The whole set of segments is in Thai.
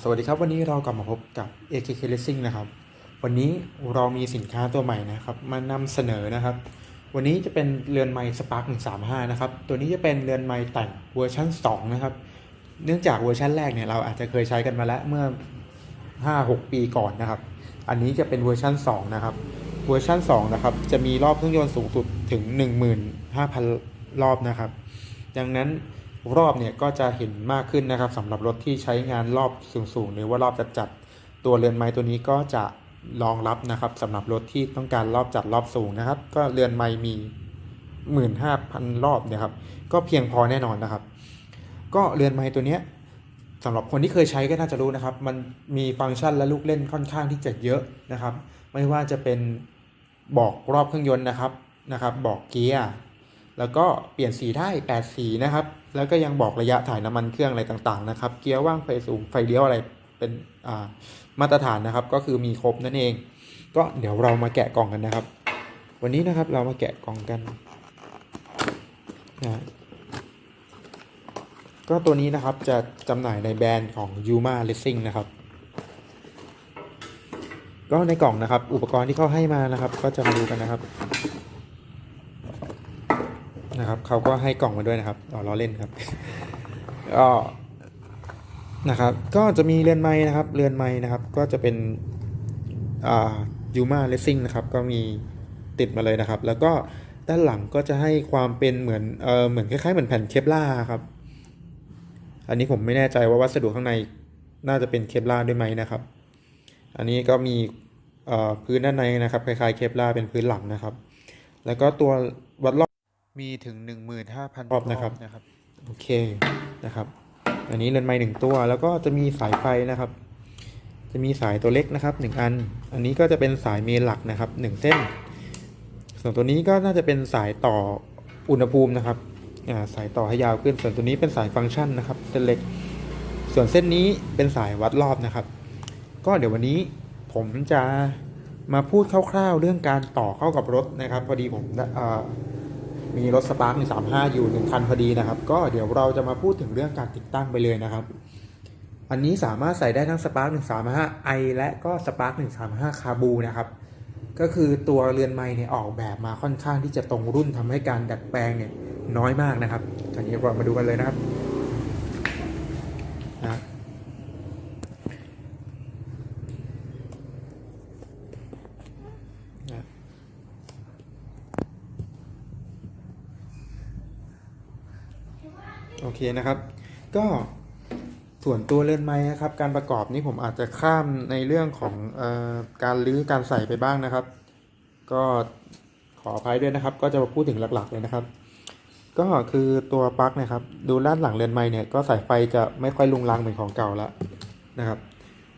สวัสดีครับวันนี้เรากลับมาพบกับ AKK Racing นะครับ วันนี้เรามีสินค้าตัวใหม่นะครับ มานำเสนอนะครับ วันนี้จะเป็นเรือนไม้ Spark 135 นะครับ ตัวนี้จะเป็นเรือนไม้แต่งเวอร์ชัน2 นะครับ เนื่องจากเวอร์ชันแรกเนี่ยเราอาจจะเคยใช้กันมาแล้วเมื่อ 5-6 ปีก่อนนะครับ อันนี้จะเป็นเวอร์ชัน2 นะครับ เวอร์ชัน2 นะครับ จะมีรอบเครื่องยนต์สูงสุดถึง 15,000 รอบนะครับ ดังนั้น รอบเนี่ยก็จะเห็นมากขึ้นนะครับสำหรับรถที่ใช้งานรอบสูงๆหรือว่ารอบจัดๆตัวเรือนไม้ตัวนี้ก็จะรองรับนะครับสำหรับรถที่ต้องการรอบจัดรอบสูงนะครับ ก็เรือนไม้มี 15,000 รอบเนะครับ ก็เพียงพอแน่นอนนะครับ ก็เรือนไม้ตัวเนี้ยสำหรับคนที่เคยใช้ก็น่าจะรู้นะครับ มันมีฟังก์ชันและลูกเล่นค่อนข้างที่จะเยอะนะครับ ไม่ว่าจะเป็นบอกรอบเครื่องยนต์นะครับนะครับ บอกเกียร์แล้วก็เปลี่ยนสีได้ 8 สีนะครับ แล้วก็ยังบอกระยะถ่ายน้ำมันเครื่องอะไรต่างๆนะครับ เกียร์ว่างไฟสูงไฟเลี้ยวอะไรเป็นามาตรฐานนะครับ ก็คือมีครบนั่นเอง ก็เดี๋ยวเรามาแกะกล่องกันนะครับ วันนี้นะครับเรามาแกะกล่องกันนะก็ตัวนี้นะครับจะจำหน่ายในแบรนด์ของ Yuma Racing นะครับ ก็ในกล่องนะครับ อุปกรณ์ที่เขาให้มานะครับ ก็จะมาดูกันนะครับ นะครับเขาก็ให้กล่องมาด้วยนะครับอ๋อล้อเล่นครับก็นะครับ ก็จะมีเรือนไม้นะครับ เรือนไม้นะครับ ก็จะเป็นอ่ายูมาเลสซิ่งนะครับ ก็มีติดมาเลยนะครับ แล้วก็ด้านหลังก็จะให้ความเป็นเหมือนเออเหมือนคล้ายๆเหมือนแผ่นเคปล่าครับ อันนี้ผมไม่แน่ใจว่าวัสดุข้างในน่าจะเป็นเคปล่าด้วยไหมนะครับ อันนี้ก็มีเอ่อพื้นด้านในนะครับ คล้ายๆเคปล่าเป็นพื้นหลังนะครับ แล้วก็ตัววัดรอบ มีถึง 15,000รอบนะครับนะครับ โอเคนะครับ อันนี้เรือนไม้หนึ่งตัว แล้วก็จะมีสายไฟนะครับ จะมีสายตัวเล็กนะครับหนึ่งอัน อันนี้ก็จะเป็นสายเมนหลักนะครับหนึ่งเส้น ส่วนตัวนี้ก็น่าจะเป็นสายต่ออุณหภูมินะครับอ่าสายต่อให้ยาวขึ้น ส่วนตัวนี้เป็นสายฟังก์ชันนะครับเส้นเล็ก ส่วนเส้นนี้เป็นสายวัดรอบนะครับ ก็เดี๋ยววันนี้ผมจะมาพูดคร่าวๆ เรื่องการต่อเข้ากับรถนะครับ พอดีผมได้อ่า มีรถสปาร์คหนึ่งสามห้าอยู่หนึ่งคันพอดีนะครับ ก็เดี๋ยวเราจะมาพูดถึงเรื่องการติดตั้งไปเลยนะครับ อันนี้สามารถใส่ได้ทั้งสปาร์คหนึ่งสามห้าไอและก็สปาร์คหนึ่งสามห้าคาบูนะครับ ก็คือตัวเรือนไม้เนี่ยออกแบบมาค่อนข้างที่จะตรงรุ่นทำให้การดัดแปลงเนี่ยน้อยมากนะครับอันนี้เรามาดูกันเลยนะครับนะนะ โอ เคนะครับ ก็ส่วนตัวเรือนไม้นะครับ การประกอบนี้ผมอาจจะข้ามในเรื่องของออการรื้อการใส่ไปบ้างนะครับ ก็ขออภัยด้วยนะครับ ก็จะมาพูดถึงหลักๆเลยนะครับ ก็คือตัวปลั๊กนะครับ ดูด้านหลังเรือนไม้เนี่ยก็สายไฟจะไม่ค่อยลุงลังเหมือนของเก่าล้วนะครับ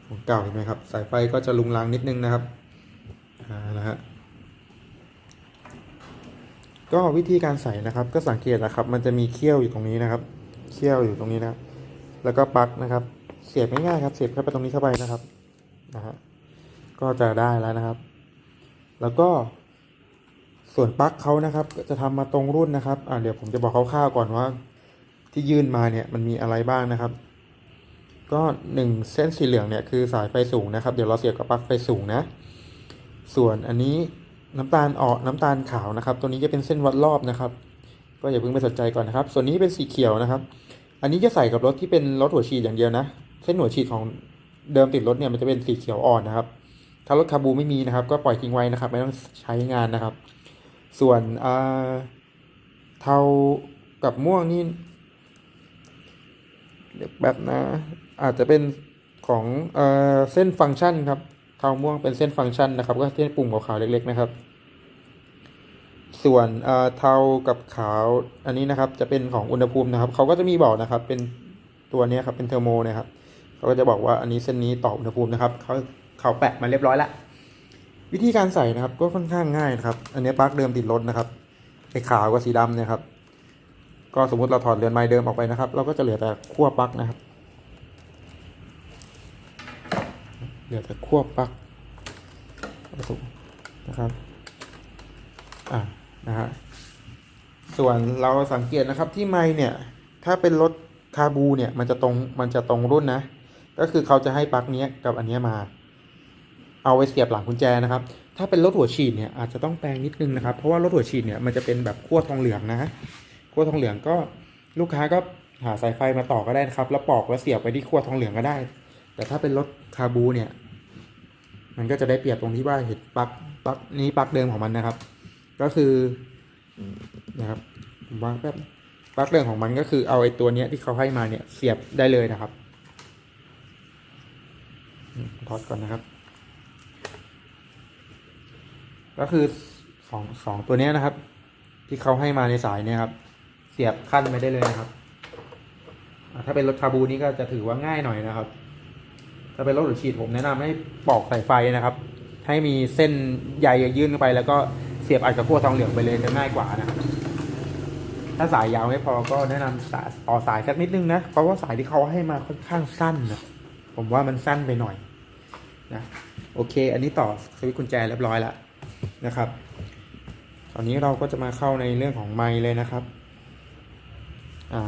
ของเก่าเห็นไหมครับ สายไฟก็จะลุงลังนิดนึงนะครับอ่านะฮะก็วิธีการใส่นะครับ ก็สังเกตนะครับ มันจะมีเขี้ยวอยู่ตรงนี้นะครับ เขี้ยวอยู่ตรงนี้นะครับแล้วก็ปลั๊กนะครับ เสียบง่ายๆครับ เสียบเข้าไปตรงนี้เข้าไปนะครับนะฮะก็จะได้แล้วนะครับ แล้วก็ส่วนปลั๊กเขานะครับ จะทำมาตรงรุ่นนะครับอ่าเดี๋ยวผมจะบอกคร่าวๆก่อนว่า ที่ยื่นมาเนี่ยมันมีอะไรบ้างนะครับ ก็หนึ่งเส้นสีเหลืองเนี่ยคือสายไฟสูงนะครับ เดี๋ยวเราเสียบกับปลั๊กไฟสูงนะ ส่วนอันนี้น้ำตาลออกน้ำตาลขาวนะครับ ตัวนี้จะเป็นเส้นวัดรอบนะครับ ก็อย่าเพิ่งไปสนใจก่อนนะครับ ส่วนนี้เป็นสีเขียวนะครับ อันนี้จะใส่กับรถที่เป็นรถหัวฉีดอย่างเดียวนะ เส้นหัวฉีดของเดิมติดรถเนี่ยมันจะเป็นสีเขียวอ่อนนะครับ ถ้ารถคาบูไม่มีนะครับ ก็ปล่อยทิ้งไว้นะครับ ไม่ต้องใช้งานนะครับ ส่วนอ่าเทากับม่วงนี่เดี๋ยวแบบนะ อาจจะเป็นของเออเส้นฟังก์ชันครับเทาม่วงเป็นเส้นฟังก์ชันนะครับ ก็เส้นปุ่มขาวๆเล็ก ๆ นะครับ ส่วนเทากับขาวอันนี้นะครับ จะเป็นของอุณหภูมินะครับเขาก็จะมีบอกนะครับ เป็นตัวนี้ครับเป็นเทอร์โมนะครับเขาก็จะบอกว่าอันนี้เส้นนี้ต่ออุณหภูมินะครับเขาเขาแปะมาเรียบร้อยล้ววิธีการใส่นะครับ ก็ค่อนข้างง่ายนะครับ อันนี้ปลั๊กเดิมติดรถนะครับไอ้ขาวกับสีดำเนี่ยครับ ก็สมมุติเราถอดเรือนไม้เดิมออกไปนะครับ เราก็จะเหลือแต่ขั้วปลั๊กนะครับ เหลือแต่ขั้วปลั๊กนะครับ อ่า นะฮะส่วนเราสังเกตนะครับที่ไม้เนี่ยถ้าเป็นรถคาบูเนี่ยมันจะตรงมันจะตรงรุ่นนะ ก็คือเขาจะให้ปลั๊กนี้กับอันนี้มา เอาไว้เสียบหลังกุญแจนะครับ ถ้าเป็นรถหัวฉีดเนี่ยอาจจะต้องแปลงนิดนึงนะครับ เพราะว่ารถหัวฉีดเนี่ยมันจะเป็นแบบขั้วทองเหลืองนะฮะขั้วทองเหลืองก็ลูกค้าก็หาสายไฟมาต่อก็ได้นะครับ แล้วปอกแล้วเสียบไปที่ขั้วทองเหลืองก็ได้ แต่ถ้าเป็นรถคาบูเนี่ย มันก็จะได้เปรียบตรงที่ว่าเห็นปลั๊กปลั๊กนี้ปลั๊กเดิมของมันนะครับ ก็คือนะครับวางแป๊บปลั๊กเดิมของมันก็คือเอาไอ้ตัวเนี้ยที่เขาให้มาเนี่ยเสียบได้เลยนะครับถอดก่อนนะครับ ก็คือสองสองตัวเนี้ยนะครับ ที่เขาให้มาในสายเนี่ยครับ เสียบขั้นไปได้เลยนะครับถ้าเป็นรถคาบูนี่ก็จะถือว่าง่ายหน่อยนะครับ ถ้าเป็นรถหรือฉีดผมแนะนำให้ปอกสายไฟนะครับ ให้มีเส้นใยยื่นเข้าไปแล้วก็ สียบอัดกับขั้วทองเหลืองไปเลยจะง่ายกว่านะครับถ้าสายยาวไม่พอก็แนะนำสายต่อสายสักนิดนึงนะเพราะว่าสายที่เขาให้มาค่อนข้างสั้นนะผมว่ามันสั้นไปหน่อยนะโอเค อันนี้ต่อสวิตช์กุญแจเรียบร้อยแล้วนะครับ ตอนนี้เราก็จะมาเข้าในเรื่องของไมค์เลยนะครับอ่า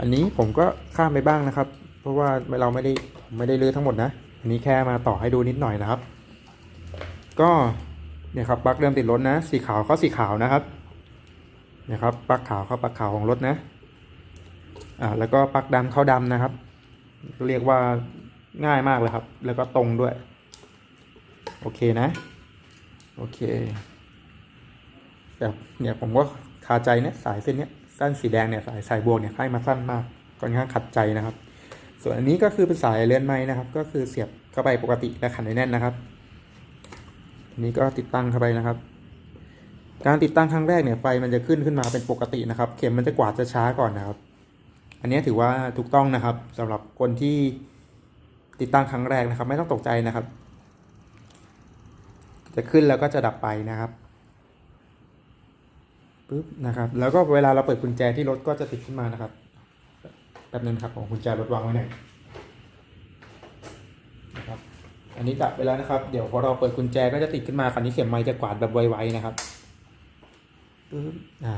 อันนี้ผมก็ข้ามไปบ้างนะครับ เพราะว่าเราไม่ได้ไม่ได้เลือทั้งหมดนะ อันนี้แค่มาต่อให้ดูนิดหน่อยนะครับ ก็ เนี่ยครับปลั๊กเดิมติดรถนะ สีขาวเขาสีขาวนะครับเนี่ยครับปลั๊กขาวเขาปลั๊กขาวของรถนะอ่าแล้วก็ปลั๊กดำเข้าดำนะครับ เรียกว่าง่ายมากเลยครับ แล้วก็ตรงด้วย โอเคนะ โอเคแต่เนี่ยผมก็คาใจเนี่ยสายเส้นเนี้ยสั้นสีแดงเนี่ยสายสายบวกเนี่ยให้มาสั้นมากค่อนข้างขัดใจนะครับ ส่วนอันนี้ก็คือเป็นสายเลื่อนไม้นะครับ ก็คือเสียบเข้าไปปกติและขันให้แน่นนะครับ นนี้ก็ติดตั้งเข้าไปนะครับ การติดตั้งครั้งแรกเนี่ยไฟมันจะขึ้นขึ้นมาเป็นปกตินะครับ เข็มมันจะกวาดจะช้าก่อนนะครับ อันนี้ถือว่าถูกต้องนะครับสำหรับคนที่ติดตั้งครั้งแรกนะครับ ไม่ต้องตกใจนะครับ จะขึ้นแล้วก็จะดับไปนะครับปึ๊บนะครับ แล้วก็เวลาเราเปิดกุญแจที่รถก็จะติดขึ้นมานะครับแป๊บนึงครับของกุญแจรถวางไว้หนอยนะครับ อันนี้ดับไปแล้วนะครับ เดี๋ยวพอเราเปิดกุญแจก็จะติดขึ้นมาคันนี้เข็มไม้จะกวาดแบบไวๆนะครับปึ๊บอ่า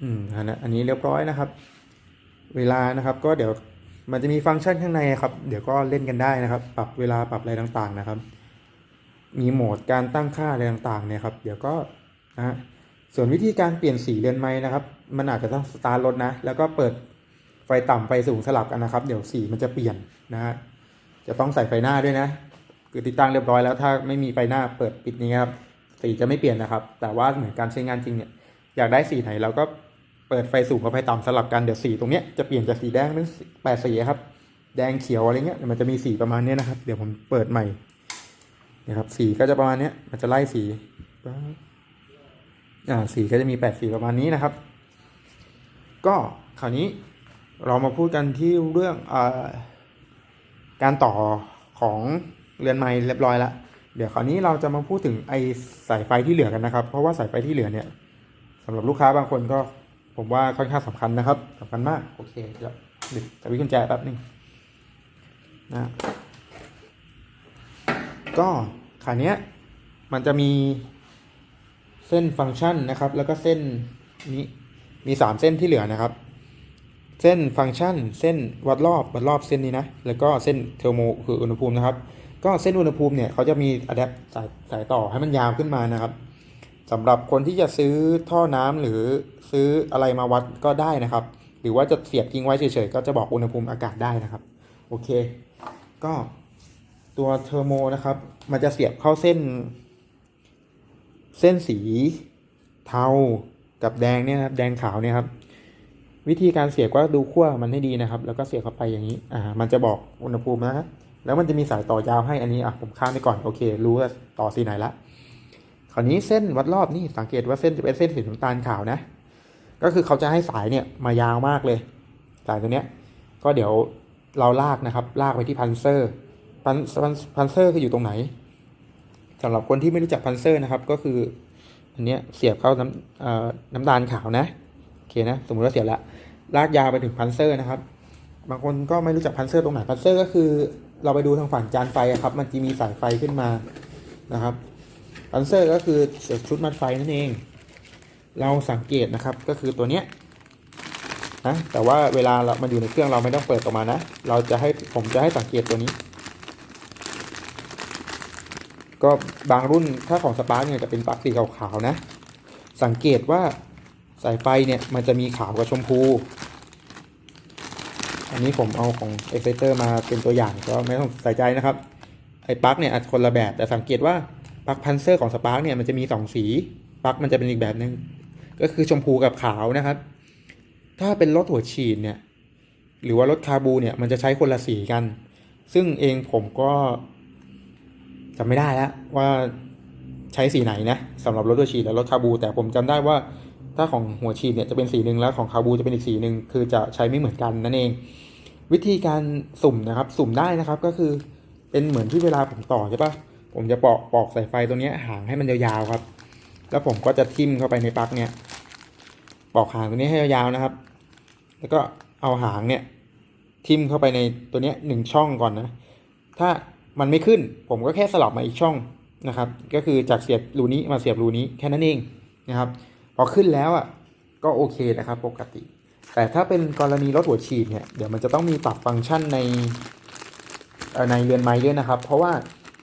อืมอันนั้นอันนี้เรียบร้อยนะครับ เวลานะครับ ก็เดี๋ยวมันจะมีฟังก์ชันข้างในครับ เดี๋ยวก็เล่นกันได้นะครับ ปรับเวลาปรับอะไรต่างๆนะครับ มีโหมดการตั้งค่าอะไรต่างๆเนี่ยครับ เดี๋ยวก็นะฮะส่วนวิธีการเปลี่ยนสีเรือนไม้นะครับ มันอาจจะต้องสตาร์ทรถนะ แล้วก็เปิด ไฟต่ำไฟสูงสลับกันนะครับ เดี๋ยวสีมันจะเปลี่ยนนะฮะจะต้องใส่ไฟหน้าด้วยนะคือติดตั้งเรียบร้อยแล้วถ้าไม่มีไฟหน้าเปิดปิดนี้ครับสีจะไม่เปลี่ยนนะครับ แต่ว่าเหมือนการใช้งานจริงเนี่ยอยากได้สีไหนเราก็เปิดไฟสูงกับไฟต่ำสลับกันเดี๋ยวสีตรงเนี้ยจะเปลี่ยนจากสีแดงเป็นแปดสีครับ แดงเขียวอะไรเงี้ยมันจะมีสีประมาณเนี้ยนะครับ เดี๋ยวผมเปิดใหม่นะครับสีก็จะประมาณเนี้ยมันจะไล่สีอ่าสีก็จะมีแปดสีประมาณนี้นะครับ ก็คราวนี้ เรามาพูดกันที่เรื่องอการต่อของเรือนไม้เรียบร้อยแล้วเดี๋ยวคราวนี้เราจะมาพูดถึงไอสายไฟที่เหลือกันนะครับ เพราะว่าสายไฟที่เหลือเนี่ยสำหรับลูกค้าบางคนก็ผมว่าค่อนข้างสำคัญนะครับสำคัญมากโอเคเดี๋ยวดึกสวิตช์กุญแจแป๊บนึงนะก็ขาเนี้ยมันจะมีเส้นฟังก์ชันนะครับ แล้วก็เส้นนี้มีสามเส้นที่เหลือนะครับ เส้นฟังก์ชัน เส้นวัดรอบวัดรอบเส้นนี้นะ แล้วก็เส้นเทอร์โมคืออุณหภูมินะครับ ก็เส้นอุณหภูมิเนี่ยเขาจะมีอะแดปสายสายต่อให้มันยาวขึ้นมานะครับสำหรับคนที่จะซื้อท่อน้ำหรือซื้ออะไรมาวัดก็ได้นะครับ หรือว่าจะเสียบทิ้งไว้เฉยๆก็จะบอกอุณหภูมิอากาศได้นะครับ โอเค ก็ตัวเทอร์โมนะครับ มันจะเสียบเข้าเส้น เส้นสีเทากับแดงเนี่ยครับ แดงขาวเนี่ยครับ วิธีการเสียบก็ดูขั้วมันให้ดีนะครับ แล้วก็เสียบเข้าไปอย่างนี้อ่ามันจะบอกอุณหภูมินะแล้วมันจะมีสายต่อยาวให้อันนี้อะผมข้ามไปก่อนโอเค รู้ว่าต่อสีไหนละคราวนี้เส้นวัดรอบนี่สังเกตว่าเส้นจะเป็นเส้นสีน้ำตาลขาวนะ ก็คือเขาจะให้สายเนี่ยมายาวมากเลยสายตัวเนี้ยก็เดี๋ยวเราลากนะครับ ลากไปที่พันเซอร์พันพันพันเซอร์คืออยู่ตรงไหนสำหรับคนที่ไม่รู้จักพันเซอร์นะครับ ก็คืออันเนี้ยเสียบเข้าน้ำเอ่อน้ำตาลขาวนะ โอเคนะสมมติว่าเสียละลากยาวไปถึงพันเซอร์นะครับ บางคนก็ไม่รู้จักพันเซอร์ตรงไหนพันเซอร์ก็คือ เราไปดูทางฝั่งจานไฟอะครับ มันจะมีสายไฟขึ้นมานะครับพันเซอร์ก็คือชุดมัดไฟนั่นเอง เราสังเกตนะครับก็คือตัวเนี้ยนะแต่ว่าเวลาเรามันอยู่ในเครื่องเราไม่ต้องเปิดออกมานะ เราจะให้ผมจะให้สังเกตตัวนี้ ก็บางรุ่นถ้าของสปาร์กเนี่ยจะเป็นปลั๊กสีขาวๆนะ สังเกตว่า สายไฟเนี่ยมันจะมีขาวกับชมพู อันนี้ผมเอาของ e x c i t e r มาเป็นตัวอย่างก็ไม่ต้องใส่ใจนะครับ ไอ้ปลั๊กเนี่ยอาจคนละแบบ แต่สังเกตว่าปลั๊กพันเซอร์ของสปาร์กเนี่ยมันจะมีสองสีปลั๊กมันจะเป็นอีกแบบหนึ่งก็คือชมพูกับขาวนะครับ ถ้าเป็นรถหัวฉีดเนี่ยหรือว่ารถคาบูเนี่ยมันจะใช้คนละสีกัน ซึ่งเองผมก็จำไม่ได้แล้วว่าใช้สีไหนนะสำหรับรถหัวฉีดและรถคาบู แต่ผมจำได้ว่า ถ้าของหัวฉีดเนี่ยจะเป็นสีหนึ่งแล้วของคาบูจะเป็นอีกสีหนึ่งคือจะใช้ไม่เหมือนกันนั่นเอง วิธีการสุ่มนะครับ สุ่มได้นะครับก็คือเป็นเหมือนที่เวลาผมต่อใช่ปะผมจะปอกปอกสายไฟตรงเนี้ยหางให้มันยาวๆครับ แล้วผมก็จะทิ่มเข้าไปในปลั๊กเนี่ยปอกหางตัวนี้ให้ยาวๆนะครับ แล้วก็เอาหางเนี่ยทิ่มเข้าไปในตัวเนี้ยหนึ่งช่องก่อนนะ ถ้ามันไม่ขึ้นผมก็แค่สลับมาอีกช่องนะครับ ก็คือจากเสียบรูนี้มาเสียบรูนี้แค่นั้นเองนะครับ พอขึ้นแล้วอะก็โอเคนะครับปกติ แต่ถ้าเป็นกรณีรถหัวฉีดเนี่ยเดี๋ยวมันจะต้องมีปรับฟังก์ชันในในเรือนไม้ด้วยนะครับ เพราะว่า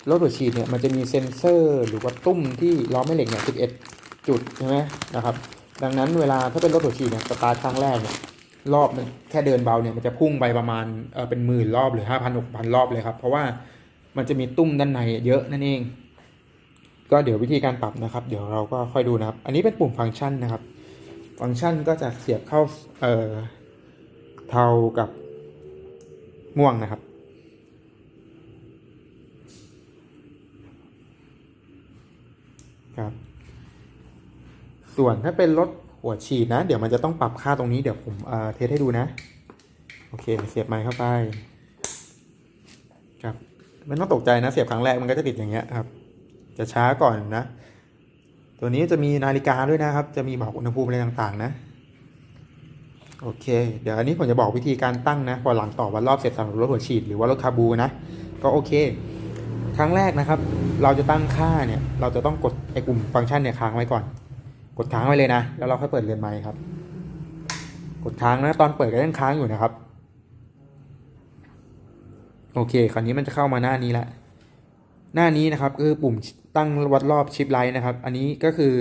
รถหัวฉีดเนี่ยมันจะมีเซ็นเซอร์ หรือว่าตุ้มที่ล้อแม่เหล็กเนี่ย11 จุดใช่ไหมนะครับ ดังนั้นเวลาถ้าเป็นรถหัวฉีดเนี่ยสตาร์ทครั้งแรกเนี่ยรอบมันแค่เดินเบาเนี่ยมันจะพุ่งไปประมาณเออเป็นหมื่นรอบหรือห้าพันหกพันรอบเลยครับ เพราะว่ามันจะมีตุ้มด้านในเยอะนั่นเอง ก็เดี๋ยววิธีการปรับนะครับ เดี๋ยวเราก็ค่อยดูนะครับ อันนี้เป็นปุ่มฟังก์ชันนะครับ ฟังก์ชันก็จะเสียบเข้าเอ่อเทากับม่วงนะครับ ครับ ส่วนถ้าเป็นรถหัวฉีดนะ เดี๋ยวมันจะต้องปรับค่าตรงนี้เดี๋ยวผมเอ่อเทสให้ดูนะ โอเค เสียบไม้เข้าไป ครับไม่ต้องตกใจนะ เสียบครั้งแรกมันก็จะติดอย่างเงี้ยครับ จะช้าก่อนนะ ตัวนี้จะมีนาฬิกาด้วยนะครับ จะมีบอกอุณหภูมิอะไรต่างๆ นะโอเค เดี๋ยวอันนี้ผมจะบอกวิธีการตั้งนะพอหลังต่อวันรอบเสร็จสำหรับรถหัวฉีดหรือว่ารถคาบูนะ ก็โอเค ครั้งแรกนะครับ เราจะตั้งค่าเนี่ย เราจะต้องกดไอ้ปุ่มฟังก์ชันเนี่ยค้างไว้ก่อน กดค้างไว้เลยนะ แล้วเราค่อยเปิดเรือนไมค์ครับ กดค้างนะตอนเปิดก็ยังค้างอยู่นะครับ โอเค คราวนี้มันจะเข้ามาหน้านี้และ หน้านี้นะครับคือปุ่มตั้งวัดรอบชิปไลท์นะครับ อันนี้ก็คือ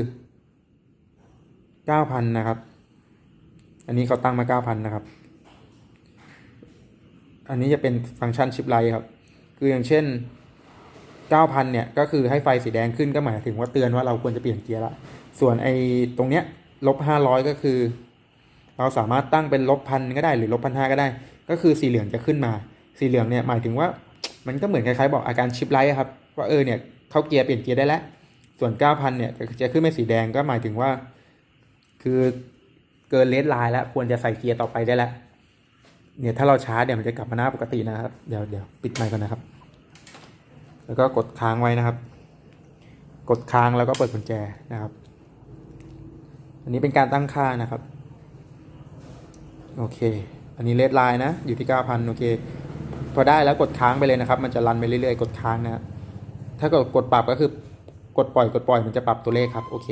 9,000นะครับ อันนี้เขาตั้งมา9,000นะครับ อันนี้จะเป็นฟังก์ชันชิปไลท์ครับ คืออย่างเช่น9,000เนี่ยก็คือให้ไฟสีแดงขึ้นก็หมายถึงว่าเตือนว่าเราควรจะเปลี่ยนเกียร์ละ ส่วนไอ้ตรงเนี้ยลบ500 ก็คือ เราสามารถตั้งเป็นลบพันก็ได้หรือลบพันห้าก็ได้ ก็คือสีเหลืองจะขึ้นมา สีเหลืองเนี่ยหมายถึงว่ามันก็เหมือนคล้ายๆบอกอาการชิปไลท์ครับ ว่าเออเนี่ยเข้าเกียร์เปลี่ยนเกียร์ได้แล้ว ส่วน 9,000 เนี่ยจะขึ้นเป็นสีแดงก็หมายถึงว่า คือเกินเลสไลน์แล้วควรจะใส่เกียร์ต่อไปได้แล้วเนี่ยถ้าเราช้าเดี๋ยวมันจะกลับมาหน้าปกตินะครับเดี๋ยวเดี๋ยวปิดไมค์ก่อนนะครับ แล้วก็กดค้างไว้นะครับ กดค้างแล้วก็เปิดกุญแจนะครับ อันนี้เป็นการตั้งค่านะครับ โอเค อันนี้เลสไลน์นะอยู่ที่9,000โอเคพอได้แล้วกดค้างไปเลยนะครับ มันจะรันไปเรื่อยๆ กดค้างนะครับ ถ้ากดกดปรับก็คือกดปล่อยกดปล่อยมันจะปรับตัวเลขครับโอเค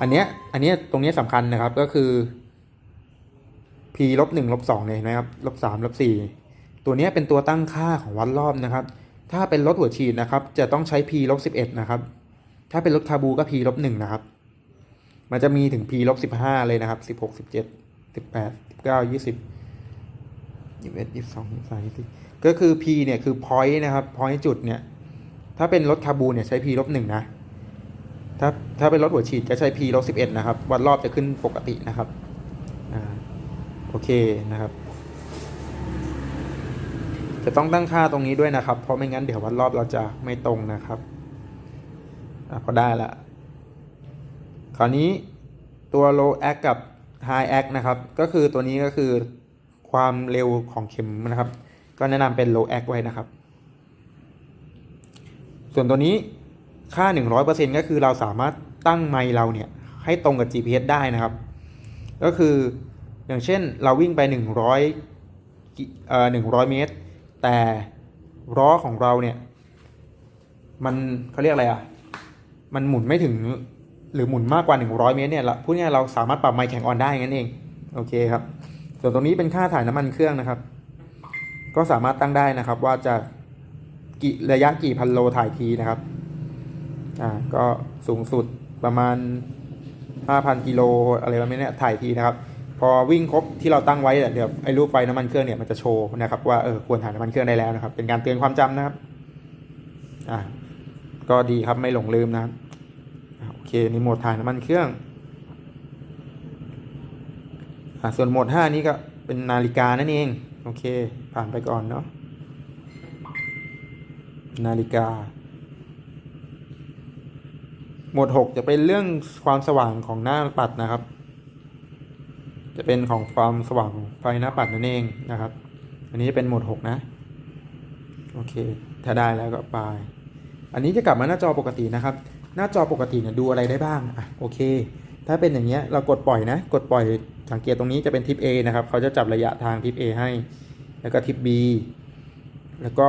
อันเนี้ยอันเนี้ยตรงเนี้ยสำคัญนะครับก็คือ p ลบหนึ่งลบสองเนี่ยนะครับลบสามลบสี่ตัวเนี้ยเป็นตัวตั้งค่าของวัดรอบนะครับ ถ้าเป็นรถหัวฉีดนะครับ จะต้องใช้ p ลบสิบเอ็ดนะครับ ถ้าเป็นรถคาบูก็ p ลบหนึ่งนะครับ มันจะมีถึง p ลบสิบห้าเลยนะครับสิบหกสิบเจ็ดสิบแปดสิบเก้ายี่สิบยี่สิบเอ็ดยี่สิบสองยี่สิบสามยี่สิบก็คือ p เนี่ยคือ point นะครับ point จุดเนี่ย ถ้าเป็นรถคาบูเนี่ยใช้ p ลบหนึ่งนะ ถ้าถ้าเป็นรถหัวฉีดจะใช้ p ลบสิบเอ็ดนะครับ วัดรอบจะขึ้นปกตินะครับอ่าโอเคนะครับ จะต้องตั้งค่าตรงนี้ด้วยนะครับ เพราะไม่งั้นเดี๋ยววัดรอบเราจะไม่ตรงนะครับอะพอได้ละ คราวนี้ตัว low a c กับ high a c นะครับ ก็คือตัวนี้ก็คือความเร็วของเข็มนะครับ ก็แนะนำเป็น low a c ไว้นะครับ ส่วนตัวนี้ค่า 100%ก็คือเราสามารถตั้งไมล์เราเนี่ยให้ตรงกับ GPS ได้นะครับ ก็คืออย่างเช่นเราวิ่งไป 100เอ่อ100 เมตร แต่ล้อของเราเนี่ยมันเขาเรียกอะไรอะ มันหมุนไม่ถึงหรือหมุนมากกว่า 100 เมตรเนี่ยละพูดง่ายเราสามารถปรับไมค์แข่งออนได้งั้นเอง โอเคครับ ส่วนตรงนี้เป็นค่าถ่ายน้ำมันเครื่องนะครับ ก็สามารถตั้งได้นะครับว่าจะ กี่ระยะกี่พันโลถ่ายทีนะครับ อ่า ก็สูงสุดประมาณ 5,000 กิโลอะไรประมาณนี้ถ่ายทีนะครับ พอวิ่งครบที่เราตั้งไว้เดี๋ยวไอ้รูปไฟน้ำมันเครื่องเนี่ยมันจะโชว์นะครับว่าเออควรถ่ายน้ำมันเครื่องได้แล้วนะครับ เป็นการเตือนความจำนะครับ อ่า ก็ดีครับไม่หลงลืมนะครับโอเคในโหมดถ่ายน้ำมันเครื่องอ่าส่วนโหมด 5 นี้ก็เป็นนาฬิกานั่นเอง โอเค ผ่านไปก่อนเนาะ นาฬิกา หมด6 จะเป็นเรื่องความสว่างของหน้าปัดนะครับ จะเป็นของความสว่างไฟหน้าปัดนั่นเองนะครับ อันนี้จะเป็นหมด6 นะ โอเค ถ้าได้แล้วก็ไป อันนี้จะกลับมาหน้าจอปกตินะครับ หน้าจอปกติเนี่ยดูอะไรได้บ้างอะโอเค ถ้าเป็นอย่างเงี้ยเรากดปล่อยนะ กดปล่อยสังเกตตรงนี้จะเป็นทิป A นะครับ เขาจะจับระยะทางทิป A ให้ แล้วก็ทิป B แล้วก็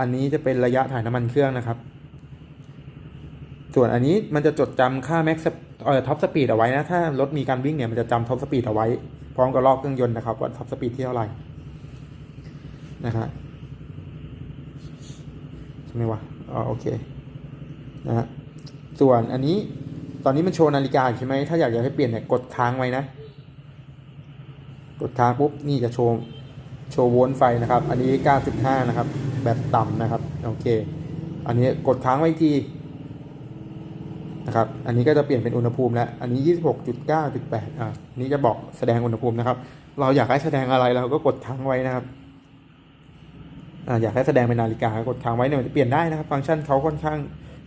อันนี้จะเป็นระยะถ่ายน้ำมันเครื่องนะครับ ส่วนอันนี้มันจะจดจำค่าแม็กซ์เอ่อท็อปสปีดเอาไว้นะ ถ้ารถมีการวิ่งเนี่ยมันจะจำท็อปสปีดเอาไว้ พร้อมกับลอกเครื่องยนต์นะครับว่าท็อปสปีดที่เท่าไหร่นะครับใช่ไหมวะอ๋อโอเคนะฮะส่วนอันนี้ตอนนี้มันโชว์นาฬิกาใช่ไหมถ้าอยากจะให้เปลี่ยนเนี่ยกดค้างไว้นะ กดค้างปุ๊บนี่จะโชว์โชว์โวลต์ไฟนะครับ อันนี้ 9.5 นะครับ แบบต่ำนะครับโอเค อันนี้กดค้างไว้ทีนะครับ อันนี้ก็จะเปลี่ยนเป็นอุณหภูมิแล้ว อันนี้ 26.9.8 อะอันนี้จะบอกแสดงอุณหภูมินะครับ เราอยากให้แสดงอะไรเราก็กดค้างไว้นะครับอ่าอยากให้แสดงเป็นนาฬิกากดค้างไว้เนี่ยมันจะเปลี่ยนได้นะครับ ฟังก์ชันเขาค่อนข้าง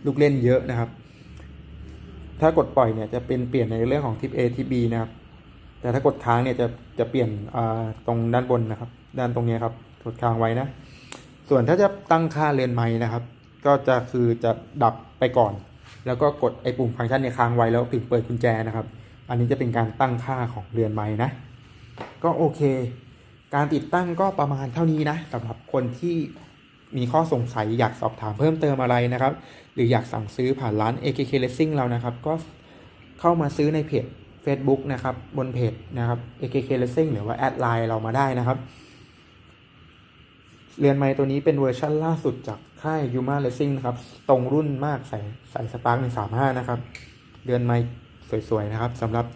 ลูกเล่นเยอะนะครับ ถ้ากดปล่อยเนี่ยจะเป็นเปลี่ยนในเรื่องของทิป A ทิป B นะครับ แต่ถ้ากดค้างเนี่ยจะจะเปลี่ยนอ่าตรงด้านบนนะครับ ด้านตรงนี้ครับ กดค้างไว้นะ ส่วนถ้าจะตั้งค่าเรือนไม้นะครับ ก็จะคือจะดับไปก่อน แล้วก็กดไอ้ปุ่มฟังก์ชันเนี่ยค้างไว้แล้วถึงเปิดกุญแจนะครับ อันนี้จะเป็นการตั้งค่าของเรือนไม้นะ ก็โอเค การติดตั้งก็ประมาณเท่านี้นะสำหรับคนที่มีข้อสงสัยอยากสอบถามเพิ่มเติมอะไรนะครับ หรืออยากสั่งซื้อผ่านร้าน AKK Racing เรานะครับ ก็เข้ามาซื้อในเพจ Facebook นะครับบนเพจนะครับ AKK Racing หรือว่าแอดไลน์เรามาได้นะครับ เรือนไม้ตัวนี้เป็นเวอร์ชั่นล่าสุดจากค่าย Yuma Racing นะครับ ตรงรุ่นมากใส่ใส่สปาร์กหนึ่งสามห้านะครับ เรือนไม้สวยๆนะครับสำหรับ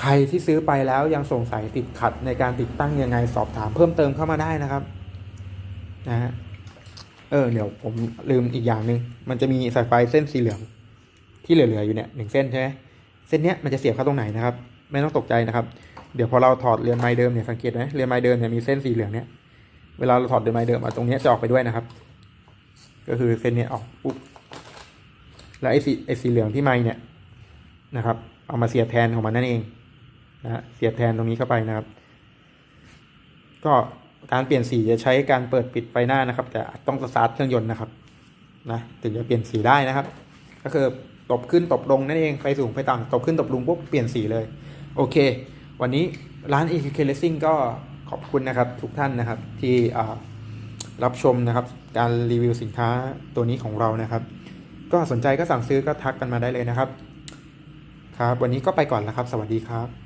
ใครที่ซื้อไปแล้วยังสงสัยติดขัดในการติดตั้งยังไงสอบถามเพิ่มเติมเข้ามาได้นะครับ นะฮะเออเดี๋ยวผมลืมอีกอย่างหนึ่งมันจะมีสายไฟเส้นสีเหลือง ที่เหลือๆอยู่เนี่ยหนึ่งเส้นใช่ไหมเส้นเนี้ยมันจะเสียบเข้าตรงไหนนะครับ ไม่ต้องตกใจนะครับ เดี๋ยวพอเราถอดเรือนไม้เดิมเนี่ยสังเกตไหมเรือนไม้เดิมเนี่ยมีเส้นสีเหลืองเนี่ย เวลาเราถอดเรือนไม้เดิมอะตรงนี้จะออกไปด้วยนะครับ ก็คือเส้นเนี้ยออกปุ๊บแล้วไอ้สีไอ้สีเหลืองที่ไม้เนี่ยนะครับ เอามาเสียบแทนของมันนั่นเองนะฮะเสียบแทนตรงนี้เข้าไปนะครับ ก็การเปลี่ยนสีจะใช้การเปิดปิดไฟหน้านะครับ แต่ต้องสตาร์ทเครื่องยนต์นะครับนะถึงจะเปลี่ยนสีได้นะครับ ก็คือตบขึ้นตบลงนั่นเองไฟสูงไฟต่ำตบขึ้นตบลงปุ๊บเปลี่ยนสีเลย โอเค วันนี้ร้าน EKK Racing ก็ ขอบคุณนะครับทุกท่านนะครับที่รับชมนะครับการรีวิวสินค้าตัวนี้ของเรานะครับ ก็สนใจก็สั่งซื้อก็ทักกันมาได้เลยนะครับ ครับ วันนี้ก็ไปก่อนแล้วครับ สวัสดีครับ